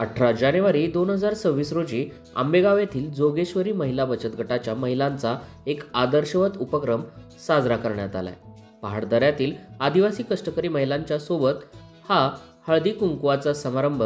अठरा जानेवारी दोन हजार सव्वीस रोजी आंबेगाव येथील जोगेश्वरी महिला बचत गटाच्या महिलांचा एक आदर्शवत उपक्रम साजरा करण्यात आलाय. पहाडदऱ्यातील आदिवासी कष्टकरी महिलांच्या सोबत हा हळदी कुंकवाचा समारंभ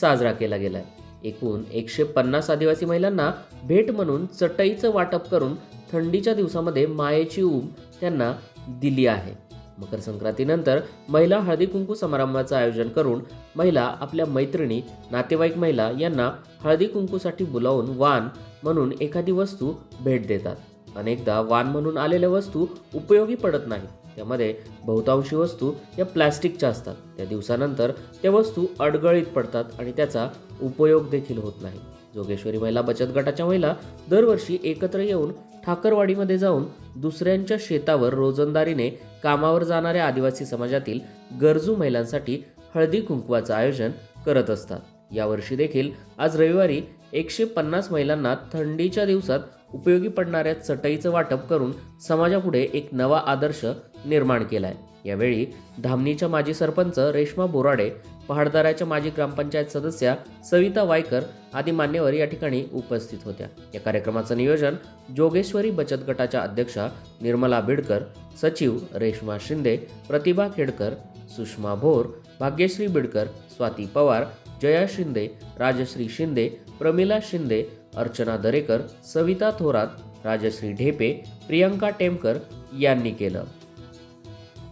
साजरा केला गेलाय. एकूण एकशे पन्नास आदिवासी महिलांना भेट म्हणून चटईचं वाटप करून थंडीच्या दिवसामध्ये मायेची ऊब त्यांना दिली आहे. मकर संक्रांतीनंतर महिला हळदी कुंकू समारंभाचं आयोजन करून महिला आपल्या मैत्रिणी नातेवाईक महिला यांना हळदी कुंकूसाठी बोलावून वाण म्हणून एखादी वस्तू भेट देतात. अनेकदा वाण म्हणून आलेल्या वस्तू उपयोगी पडत नाहीत. त्यामध्ये बहुतांशी वस्तू या प्लॅस्टिकच्या असतात. त्या दिवसानंतर त्या वस्तू अडगळीत पडतात आणि त्याचा उपयोग देखील होत नाही. जोगेश्वरी महिला बचत गटाच्या महिला दरवर्षी एकत्र येऊन ठाकरवाडीमध्ये जाऊन दुसऱ्यांच्या शेतावर रोजंदारीने कामावर जाणाऱ्या आदिवासी समाजातील गरजू महिलांसाठी हळदी कुंकवाचं आयोजन करत असतात. यावर्षी देखील आज रविवारी एकशे पन्नास महिलांना थंडीच्या दिवसात उपयोगी पडणाऱ्या चटईचं वाटप करून समाजापुढे एक नवा आदर्श निर्माण केला आहे यावेळी धामणीच्या माजी सरपंच रेश्मा बोराडे पहाडदाराच्या माजी ग्रामपंचायत सदस्या सविता वायकर आदी मान्यवर या ठिकाणी उपस्थित होत्या. या कार्यक्रमाचं नियोजन जोगेश्वरी बचत गटाच्या अध्यक्षा निर्मला बिडकर सचिव रेश्मा शिंदे प्रतिभा खेडकर सुषमा भोर भाग्यश्री बिडकर स्वाती पवार जया शिंदे राजश्री शिंदे प्रमिला शिंदे अर्चना दरेकर सविता थोरात राजश्री ढेपे प्रियंका टेमकर यांनी केलं.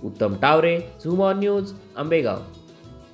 Uttam Taware Zoom on News Ambegaon.